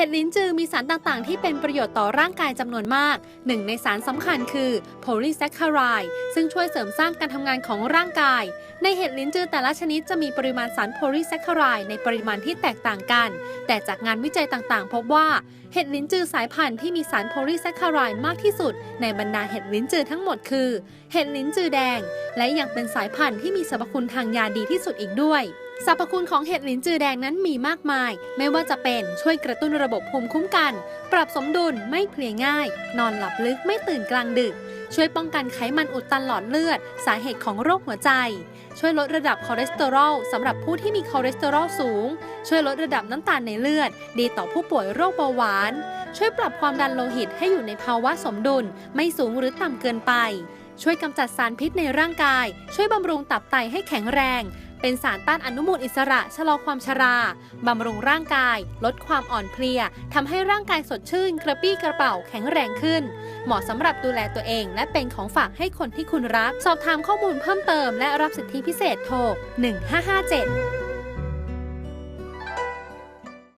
เห็ดลิ้นจือมีสารต่างๆ ที่เป็นประโยชน์ต่อร่างกายจำนวนมาก หนึ่งในสารสำคัญคือโพลีแซคคารายซึ่งช่วยเสริมสร้างการทำงานของร่างกาย ในเห็ดลิ้นจือแต่ละชนิดจะมีปริมาณสารโพลีแซคคารายในปริมาณที่แตกต่างกัน แต่จากงานวิจัยต่างๆ พบว่าเห็ดลิ้นจือสายพันธุ์ที่มีสารโพลีแซคคารายมากที่สุด ในบรรดาเห็ดลิ้นจือทั้งหมดคือ เห็ดลิ้นจือแดง และยังเป็นสายพันธุ์ที่มีสรรพคุณทางยาดีที่สุดอีกด้วย สรรพคุณของเห็ดหลินจือแดงนั้นมีมากมาย ไม่ว่าจะเป็นช่วยกระตุ้นระบบภูมิคุ้มกัน ปรับสมดุลไม่เพลียง่าย นอนหลับลึกไม่ตื่นกลางดึก ช่วยป้องกันไขมันอุดตันหลอดเลือด สาเหตุของโรคหัวใจ ช่วยลดระดับคอเลสเตอรอลสำหรับผู้ที่มีคอเลสเตอรอลสูง ช่วยลดระดับน้ำตาลในเลือด ดีต่อผู้ป่วยโรคเบาหวาน ช่วยปรับความดันโลหิตให้อยู่ในภาวะสมดุล ไม่สูงหรือต่ำเกินไปช่วยกำจัดสารพิษในร่างกาย ช่วยบำรุงตับไตให้แข็งแรง เป็นสารต้านอนุมูลอิสระชะลอความชรา บำรุงร่างกาย ลดความอ่อนเพลียทำให้ร่างกายสดชื่น กระปี้กระเป๋าแข็งแรงขึ้น เหมาะสำหรับดูแลตัวเอง และเป็นของฝากให้คนที่คุณรัก สอบถามข้อมูลเพิ่มเติม และรับสิทธิพิเศษโทร 1557